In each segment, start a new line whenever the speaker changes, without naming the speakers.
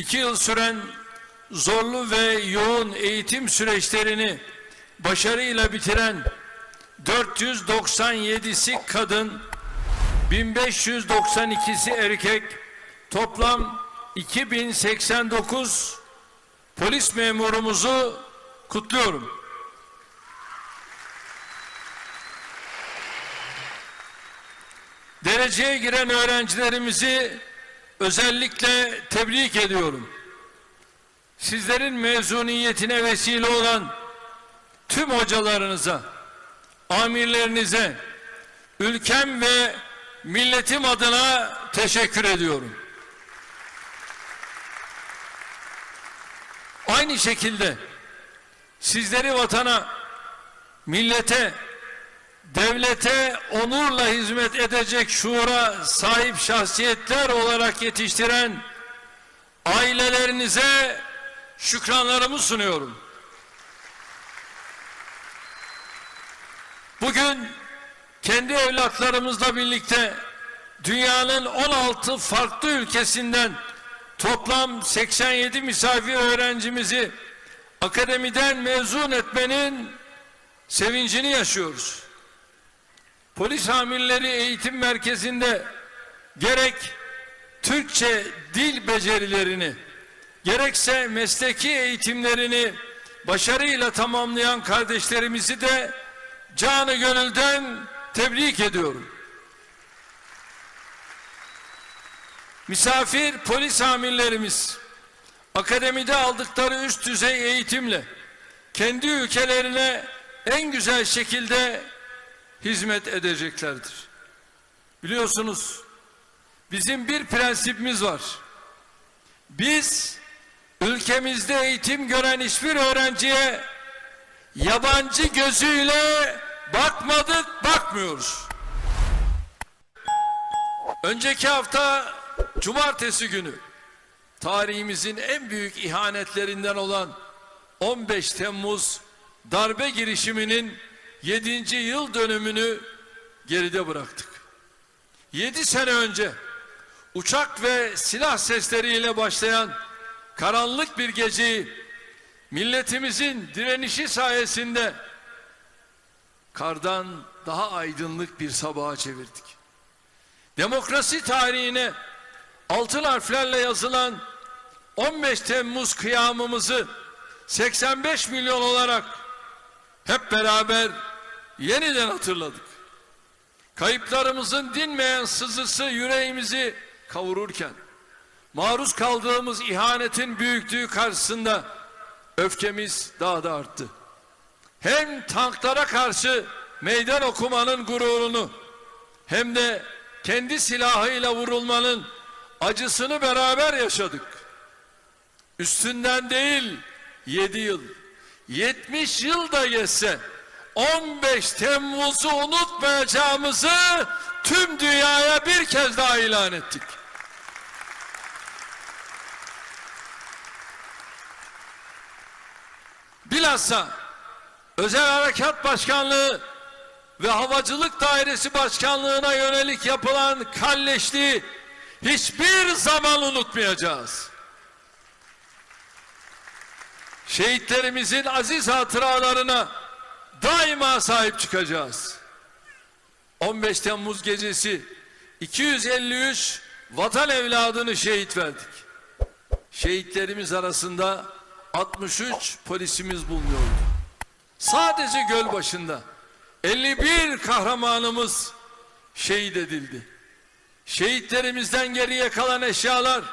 iki yıl süren zorlu ve yoğun eğitim süreçlerini başarıyla bitiren 497'si kadın, 1592'si erkek, toplam 2089 polis memurumuzu kutluyorum. Dereceye giren öğrencilerimizi özellikle tebrik ediyorum. Sizlerin mezuniyetine vesile olan tüm hocalarınıza, amirlerinize, ülkem ve milletim adına teşekkür ediyorum. Aynı şekilde sizleri vatana, millete, devlete onurla hizmet edecek şuura sahip şahsiyetler olarak yetiştiren ailelerinize şükranlarımı sunuyorum. Bugün kendi evlatlarımızla birlikte dünyanın 16 farklı ülkesinden toplam 87 misafir öğrencimizi akademiden mezun etmenin sevincini yaşıyoruz. Polis amirleri eğitim merkezinde gerek Türkçe dil becerilerini gerekse mesleki eğitimlerini başarıyla tamamlayan kardeşlerimizi de canı gönülden tebrik ediyorum. Misafir polis amirlerimiz akademide aldıkları üst düzey eğitimle kendi ülkelerine en güzel şekilde hizmet edeceklerdir. Biliyorsunuz bizim bir prensibimiz var. Biz ülkemizde eğitim gören hiçbir öğrenciye yabancı gözüyle bakmadık, bakmıyoruz. Önceki hafta cumartesi günü tarihimizin en büyük ihanetlerinden olan 15 Temmuz darbe girişiminin 7. yıl dönümünü geride bıraktık. 7 sene önce uçak ve silah sesleriyle başlayan karanlık bir geceyi milletimizin direnişi sayesinde kardan daha aydınlık bir sabaha çevirdik. Demokrasi tarihine altın harflerle yazılan 15 Temmuz kıyamımızı 85 milyon olarak hep beraber yeniden hatırladık. Kayıplarımızın dinmeyen sızısı yüreğimizi kavururken, maruz kaldığımız ihanetin büyüklüğü karşısında öfkemiz daha da arttı. Hem tanklara karşı meydan okumanın gururunu hem de kendi silahıyla vurulmanın acısını beraber yaşadık. Üstünden değil 7 yıl, 70 yıl da geçse 15 Temmuz'u unutmayacağımızı tüm dünyaya bir kez daha ilan ettik. Bilhassa Özel Harekat Başkanlığı ve Havacılık Dairesi Başkanlığı'na yönelik yapılan kalleşliği hiçbir zaman unutmayacağız. Şehitlerimizin aziz hatıralarına daima sahip çıkacağız. 15 Temmuz gecesi 253 vatan evladını şehit verdik. Şehitlerimiz arasında 63 polisimiz bulunuyordu. Sadece göl başında 51 kahramanımız şehit edildi. Şehitlerimizden geriye kalan eşyalar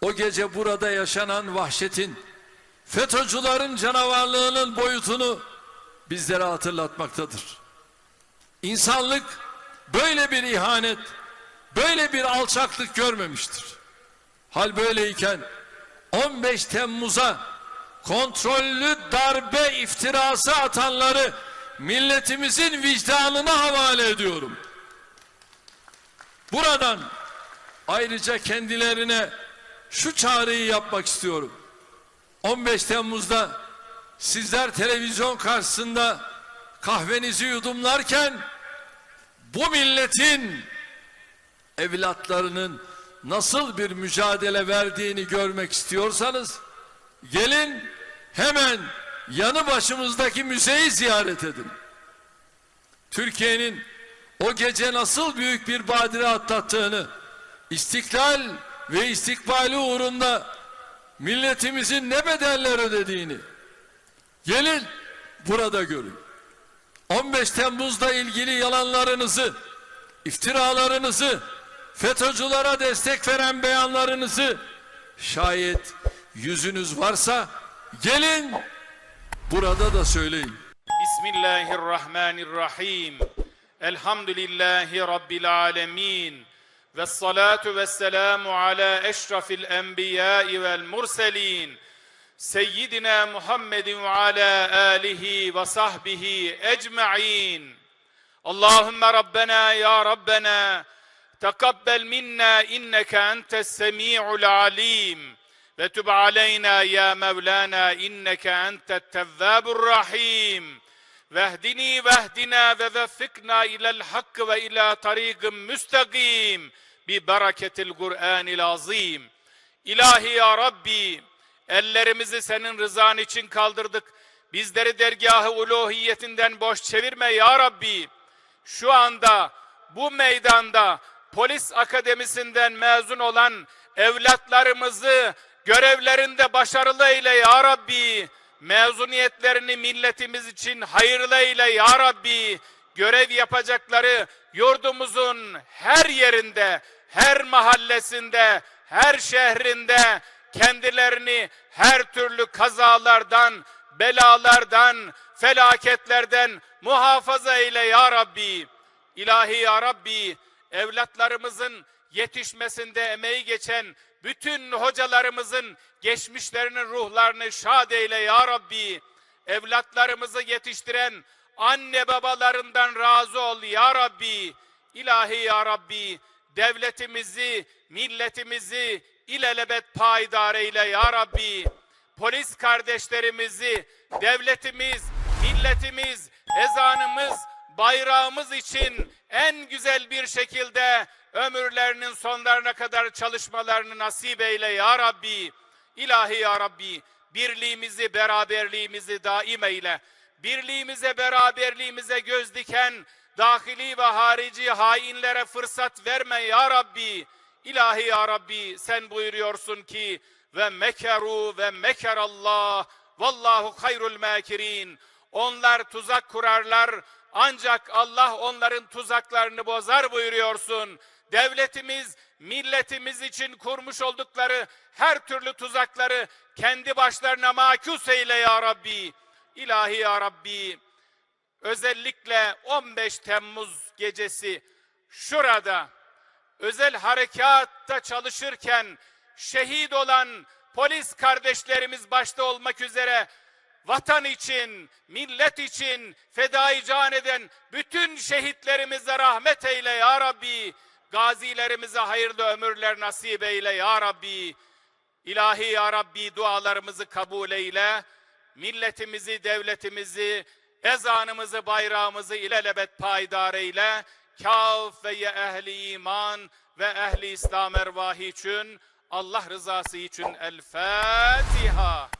o gece burada yaşanan vahşetin, FETÖ'cülerin canavarlığının boyutunu bizlere hatırlatmaktadır. İnsanlık böyle bir ihanet, böyle bir alçaklık görmemiştir. Hal böyleyken 15 Temmuz'a kontrollü darbe iftirası atanları milletimizin vicdanına havale ediyorum. Buradan ayrıca kendilerine şu çağrıyı yapmak istiyorum. 15 Temmuz'da sizler televizyon karşısında kahvenizi yudumlarken bu milletin evlatlarının nasıl bir mücadele verdiğini görmek istiyorsanız gelin hemen yanı başımızdaki müzeyi ziyaret edin. Türkiye'nin o gece nasıl büyük bir badire atlattığını, istiklal ve istikbali uğrunda milletimizin ne bedeller ödediğini gelin burada görün. 15 Temmuz'da ilgili yalanlarınızı, iftiralarınızı, FETÖ'cülere destek veren beyanlarınızı şayet yüzünüz varsa gelin burada da söyleyin.
Bismillahirrahmanirrahim. Elhamdülillahi Rabbil alemin. Ve salatu ve selamu ala eşrafil enbiyai vel murselin. Seyyidina Muhammedin ve ala alihi ve sahbihi ecma'in. Allahümme Rabbena ya Rabbena tekabbel minna inneke entes semi'ul alim. Ve tüb aleyna ya Mevlana inneke entet tevvabur rahim. Vehdini vehdina ve veffikna ilel hakkı ve ila tarigim müstakim. Bi bereketil Kur'anil azim. İlahi ya Rabbi ellerimizi senin rızan için kaldırdık. Bizleri dergahı uluhiyetinden boş çevirme ya Rabbi. Şu anda bu meydanda polis akademisinden mezun olan evlatlarımızı görevlerinde başarılı eyle ya Rabbi. Mezuniyetlerini milletimiz için hayırlı eyle ya Rabbi. Görev yapacakları yurdumuzun her yerinde, her mahallesinde, her şehrinde kendilerini her türlü kazalardan, belalardan, felaketlerden muhafaza eyle ya Rabbi. İlahi ya Rabbi, evlatlarımızın yetişmesinde emeği geçen bütün hocalarımızın geçmişlerinin ruhlarını şad eyle ya Rabbi. Evlatlarımızı yetiştiren anne babalarından razı ol ya Rabbi. İlahi ya Rabbi, devletimizi, milletimizi ilelebet payidar eyle ya Rabbi. Polis kardeşlerimizi, devletimiz, milletimiz, ezanımız, bayrağımız için en güzel bir şekilde ömürlerinin sonlarına kadar çalışmalarını nasip eyle ya Rabbi. İlahi ya Rabbi birliğimizi, beraberliğimizi daim eyle. Birliğimize, beraberliğimize göz diken dahili ve harici hainlere fırsat verme ya Rabbi. İlahi ya Rabbi sen buyuruyorsun ki ve mekeru ve mekerallah vallahu hayrul makirin. Onlar tuzak kurarlar ancak Allah onların tuzaklarını bozar buyuruyorsun. Devletimiz, milletimiz için kurmuş oldukları her türlü tuzakları kendi başlarına makus eyle ya Rabbi. İlahi ya Rabbi. Özellikle 15 Temmuz gecesi şurada özel harekatta çalışırken şehit olan polis kardeşlerimiz başta olmak üzere vatan için, millet için fedai can eden bütün şehitlerimize rahmet eyle ya Rabbi. Gazilerimize hayırlı ömürler nasip eyle ya Rabbi. İlahi ya Rabbi dualarımızı kabul eyle. Milletimizi, devletimizi, ezanımızı, bayrağımızı ilelebet payidar eyle. Kaf ve ye ehli iman ve ehli İslam ervahı için Allah rızası için El Fatiha.